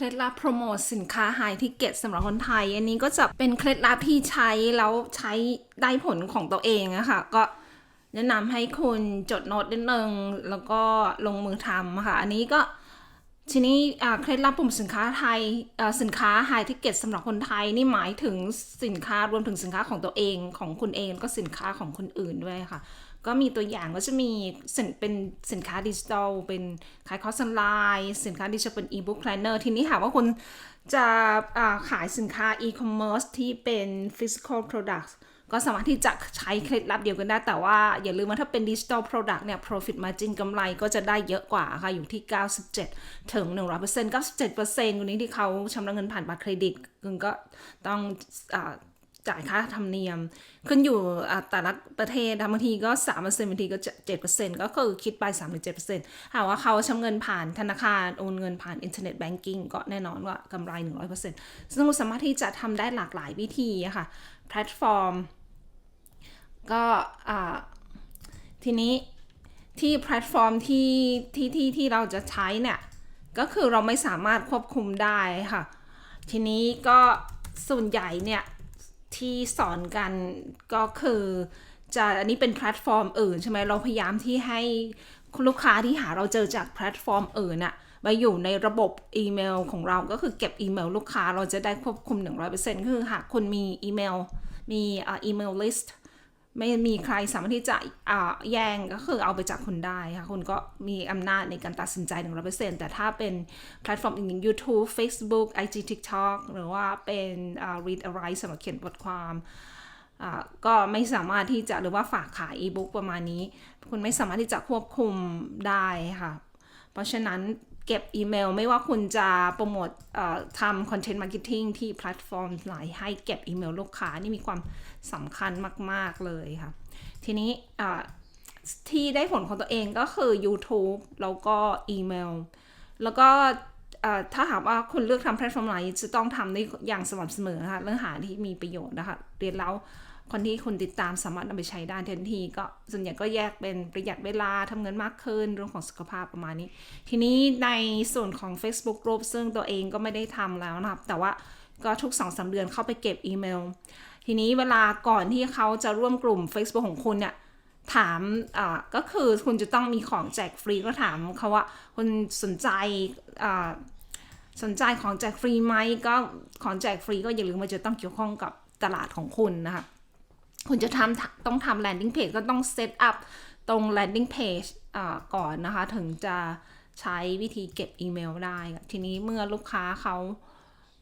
เคล็ดลับโปรโมทสินค้าไฮทิเก็ตสำหรับคนไทย อันนี้ก็จะเป็นเคล็ดลับที่ใช้แล้วใช้ได้ผลของตัวเองอะค่ะก็แนะนำให้คุณจดโน้ตนิดนึงแล้วก็ลงมือทำค่ะ อันนี้ก็ ทีนี้เคล็ดลับปุ่มสินค้าไทยสินค้าไฮทิเก็ตสำหรับคนไทยนี่หมายถึงสินค้ารวมถึงสินค้าของตัวเองของคุณเองแล้วก็สินค้าของคนอื่นด้วยค่ะ ก็มีตัวอย่างก็จะมีสินเป็นสินค้าดิจิทัลเป็นขายคอร์สออนไลน์ สินค้าดิจิทัลเป็นอีบุ๊กแพลนเนอร์ทีนี้หากว่าคุณ จะขายสินค้าอีคอมเมิร์ซที่เป็น physical products ก็สามารถที่จะใช้เคล็ดลับเดียวกันได้ แต่ว่าอย่าลืมว่าถ้าเป็นดิจิตอล product เนี่ย profit margin กำไรก็จะได้เยอะกว่าค่ะ อยู่ที่ 97 ถึง 100% 97%วันนี้ที่เขาชำระเงินผ่านบัตรเครดิตคุณก็ต้องอา จ่ายค่าธรรมเนียม ขึ้นอยู่อ่าแต่ละประเทศบางทีก็3%บางทีก็7%ก็คือคิดไป3-7%หากว่าเขาชำเงินผ่านธนาคารโอนเงินผ่านอินเทอร์เน็ตแบงกิ้งก็แน่นอนว่ากำไร100%ซึ่งสามารถที่จะทำได้หลากหลายวิธีค่ะแพลตฟอร์ม ก็อ่าทีนี้ที่แพลตฟอร์มที่ที่ที่ที่เราจะใช้เนี่ยก็คือเราไม่สามารถควบคุมได้ค่ะ ทีนี้ก็ส่วนใหญ่เนี่ย ที่สอนกันก็คือจะอันนี้เป็นแพลตฟอร์มอื่นใช่ไหมเราพยายามที่ให้ลูกค้าที่หาเราเจอจากแพลตฟอร์มอื่นอะมาอยู่ในระบบอีเมลของเราก็คือเก็บอีเมลลูกค้าเราจะได้ควบคุม 100%คือหากคุณมีอีเมลมีอ่าอีเมลลิสต์ ไม่มีใครสามารถที่จะแย่งก็คือเอาไปจากคุณได้ค่ะคุณก็มีอำนาจในการตัดสินใจ 100%แต่ถ้าเป็นแพลตฟอร์มอื่นๆ YouTube Facebook IG TikTok หรือว่าเป็นอ่า Read a Write สำหรับเขียนบทความก็ไม่สามารถที่จะหรือว่าฝากขายอีบุ๊กประมาณนี้ คุณไม่สามารถที่จะควบคุมได้ค่ะ เพราะฉะนั้น เก็บอีเมล ไม่ว่าคุณจะโปรโมททำคอนเทนต์มาร์เก็ตติ้งที่แพลตฟอร์มไหนให้เก็บอีเมลลูกค้านี่มีความสำคัญมาก ๆ เลยค่ะ ทีนี้ที่ได้ผลของตัวเองก็คือ YouTube แล้วก็อีเมล แล้วก็ถ้าหากว่าคุณเลือกทำแพลตฟอร์มไหนจะต้องทำได้อย่างสม่ำเสมอนะคะเรื่องหาที่มีประโยชน์นะคะเรียนแล้ว คนที่คุณติดตามสามารถนำไปใช้ได้ทันที ก็ส่วนใหญ่ก็แยกเป็นประหยัดเวลาทำเงินมากขึ้นเรื่องของสุขภาพประมาณนี้ ทีนี้ในส่วนของ Facebook Group ซึ่งตัวเองก็ไม่ได้ทำแล้วนะครับ แต่ว่าก็ทุก2อสาเดือนเข้าไปเก็บอีเมล ทีนี้เวลาก่อนที่เขาจะร่วมกลุ่ม Facebook ของคุณเนี่ยถามอ่าก็คือคุณจะต้องมีของแจกฟรีก็ถามเขาว่าคุณสนใจอ่าสนใจของแจกฟรีไหมก็ของแจกฟรีก็อย่าลืมมันจะต้องเกี่ยวข้องกับตลาดของคุณนะคะ คุณจะทำต้องทำ landing page ก็ต้อง set up ตรง landing page อ่าก่อนนะคะ ถึงจะใช้วิธีเก็บอีเมลได้ ทีนี้เมื่อลูกค้าเขา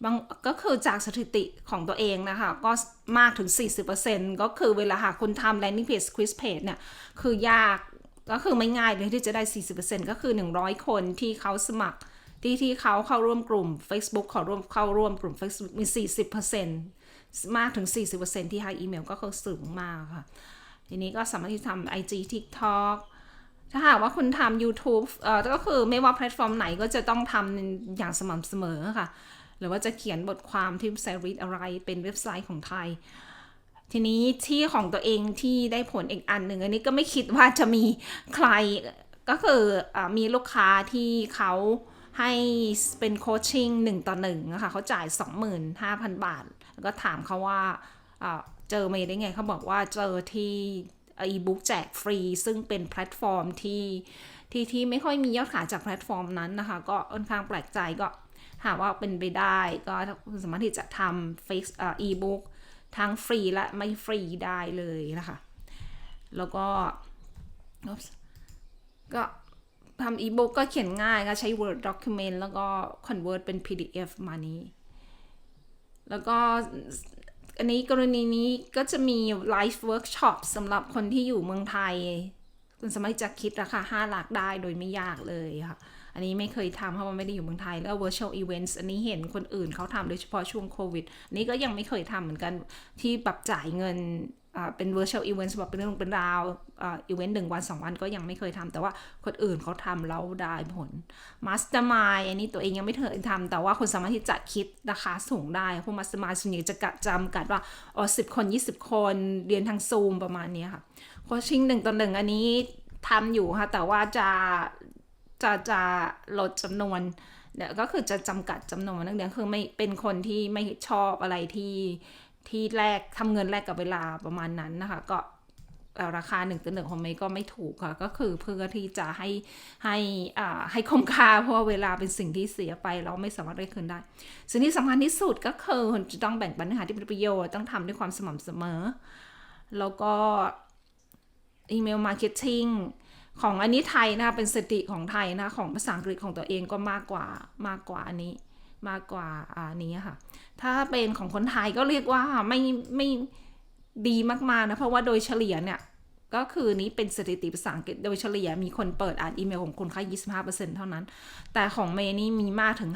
บางก็คือจากสถิติของตัวเองนะคะ ก็มากถึง 40%ก็คือเวลาหากคุณทำ landing page quiz page เนี่ย คือยากก็คือไม่ง่ายเลยที่จะได้ 40%ก็คือ 100 คนที่เขาสมัคร ที่ที่เขาเข้าร่วมกลุ่ม Facebook เขาร่วมเข้าร่วมกลุ่ม Facebook มี 40%มากถึง 40%ที่ให้อีเมลก็คือสูงมากค่ะ ทีนี้ก็สามารถที่ทำ IG TikTok ถ้าหากว่าคุณทำ YouTube เอ่อก็คือไม่ว่าแพลตฟอร์มไหนก็จะต้องทำอย่างสม่ำเสมอค่ะ หรือว่าจะเขียนบทความที่เว็บไซต์ Read อะไรเป็นเว็บไซต์ของไทย ทีนี้ที่ของตัวเองที่ได้ผลอีกอันหนึ่งอันนี้ก็ไม่คิดว่าจะมีใครก็คืออมีลูกค้าที่เขา ให้เป็นโคชชิ่งหนึ่งต่อหนึ่งนะคะเขาจ่าย 25,000 บาท แล้วก็ถามเขาว่าเจอมาได้ไงเขาบอกว่าเจอที่อีบุ๊กแจกฟรี ซึ่งเป็นแพลตฟอร์มที่ที่ที่ไม่ค่อยมียอดขายจากแพลตฟอร์มนั้นนะคะ ก็ค่อนข้างแปลกใจก็หากว่าเป็นไปได้ก็สามารถที่จะทำเฟซอีบุ๊กทั้งฟรีและไม่ฟรีได้เลยนะคะ แล้วก็ก็ ทำอีบุ๊กก็เขียนง่ายก็ใช้ Word document แล้วก็ convert เป็น PDF มานี้ แล้วก็อันนี้กรณีนี้ก็จะมี live workshop สำหรับคนที่อยู่เมืองไทย คุณสามารถจะคิดราคา 5 หลักได้โดยไม่ยากเลยค่ะ อันนี้ไม่เคยทำเพราะว่าไม่ได้อยู่เมืองไทย แล้ว virtual events อันนี้เห็นคนอื่นเขาทำโดยเฉพาะช่วงโควิด อันนี้ก็ยังไม่เคยทำเหมือนกันที่แบบจ่ายเงิน เป็น virtual events แบบเป็นเรื่องเป็นราวอ่า event หนึ่งวันสองวันก็ยังไม่เคยทำแต่ว่าคนอื่นเขาทำแล้วได้ผล mastermind อันนี้ตัวเองยังไม่เคยทำแต่ว่าคุณสามารถที่จะคิดราคาสูงได้พวก mastermind ส่วนใหญ่จะจำกัดว่าอ๋อสิบคน 20 คนเรียนทางซูมประมาณนี้ค่ะโคชชิ่งหนึ่งต่อหนึ่งอันนี้ทำอยู่ค่ะแต่ว่าจะจะจะลดจำนวนเดี๋ยวก็คือจะจำกัดจำนวนนักเรียนคือไม่เป็นคนที่ไม่ชอบอะไรที่ ที่แลกทำเงินแลกกับเวลาประมาณนั้นนะคะ ก็ราคาหนึ่งต่อหนึ่งของเมย์ก็ไม่ถูกค่ะ ก็คือเพื่อที่จะให้ให้อ่าให้คุ้มค่าเพราะว่าเวลาเป็นสิ่งที่เสียไปเราไม่สามารถได้คืนได้ สิ่งที่สำคัญที่สุดก็คือจะต้องแบ่งปัญหาที่เป็นประโยชน์ต้องทำด้วยความสม่ำเสมอ แล้วก็อีเมลมาร์เก็ตติ้งของอันนี้ไทยนะคะเป็นสติของไทยนะ ของภาษาอังกฤษของตัวเองก็มากกว่ามากกว่าอันนี้ มากกว่าอันนี้ค่ะ ถ้าเป็นของคนไทยก็เรียกว่าไม่ไม่ดีมากๆนะเพราะว่าโดยเฉลี่ยเนี่ยก็คือนี้เป็นสถิติภาษาอังกฤษโดยเฉลี่ยมีคนเปิดอ่านอีเมลของคุณแค่25%เท่านั้น แต่ของเมย์นี่มีมากถึง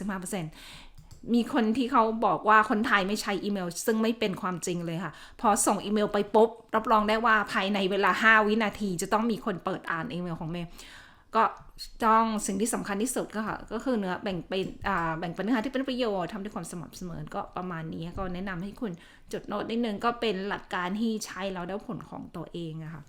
54-55%มีคนที่เขาบอกว่าคนไทยไม่ใช้อีเมล ซึ่งไม่เป็นความจริงเลยค่ะ พอส่งอีเมลไปปุ๊บ รับรองได้ว่าภายในเวลา 5 วินาทีจะต้องมีคนเปิดอ่านอีเมลของเมย์ก็ ต้องสิ่งที่สำคัญที่สุดก็ค่ะ ก็คือเนื้อแบ่งเป็นแบ่งเป็นเนื้อหาที่เป็นประโยชน์ทำด้วยความสม่ำเสมอก็ประมาณนี้ก็แนะนำให้คุณจดโน้ตนิดนึงก็เป็นหลักการที่ใช้แล้วได้ผลของตัวเองอะค่ะ